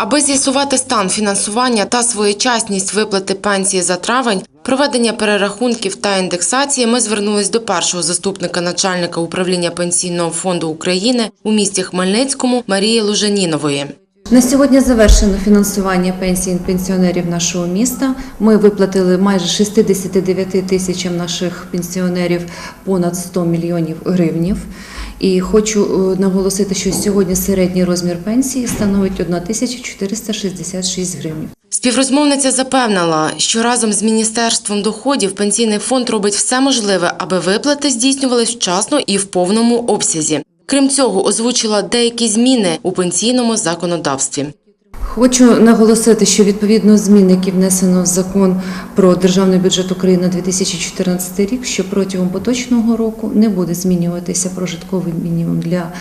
Аби з'ясувати стан фінансування та своєчасність виплати пенсії за травень, проведення перерахунків та індексації, ми звернулись до першого заступника начальника управління пенсійного фонду України у місті Хмельницькому Марії Лужанінової. На сьогодні завершено фінансування пенсій пенсіонерів нашого міста. Ми виплатили майже 69 тисячам наших пенсіонерів понад 100 мільйонів гривнів. І хочу е, наголосити, що сьогодні середній розмір пенсії становить 1466 гривень. Співрозмовниця запевнила, що разом з Міністерством доходів пенсійний фонд робить все можливе, аби виплати здійснювались вчасно і в повному обсязі. Крім цього, озвучила деякі зміни у пенсійному законодавстві. Хочу наголосити, що відповідно змін, які внесено в закон про державний бюджет України на 2014 рік, що протягом поточного року не буде змінюватися прожитковий мінімум для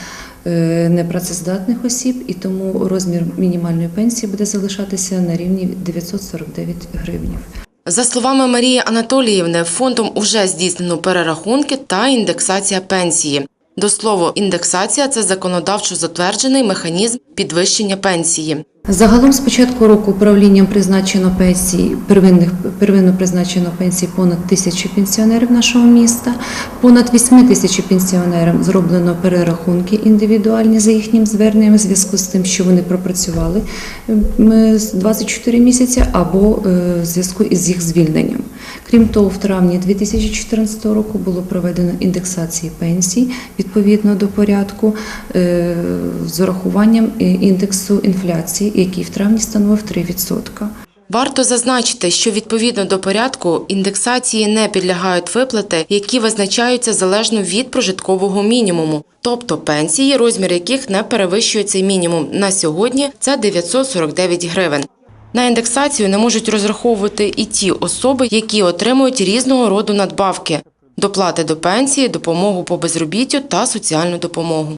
е, непрацездатних осіб, і тому розмір мінімальної пенсії буде залишатися на рівні 949 гривень. За словами Марії Анатоліївни, фондом уже здійснено перерахунки та індексація пенсії. До слова, індексація це законодавчо затверджений механізм підвищення пенсії. Загалом з початку року управлінням призначено пенсії первинних первинно призначено пенсії понад тисячі пенсіонерів нашого міста. Понад 8 тисяч пенсіонерам зроблено перерахунки індивідуальні за їхнім зверненням в зв'язку з тим, що вони пропрацювали м, з 24 місяці або е, в зв'язку із їх звільненням. Крім того, в травні 2014 року було проведено індексації пенсій відповідно до порядку е, з урахуванням е, індексу інфляції, який в травні становив 3%. Варто зазначити, що відповідно до порядку індексації не підлягають виплати, які визначаються залежно від прожиткового мінімуму, тобто пенсії, розмір яких не перевищує цей мінімум. На сьогодні це 949 гривень. На індексацію не можуть розраховувати і ті особи, які отримують різного роду надбавки, доплати до пенсії, допомогу по безробіттю та соціальну допомогу.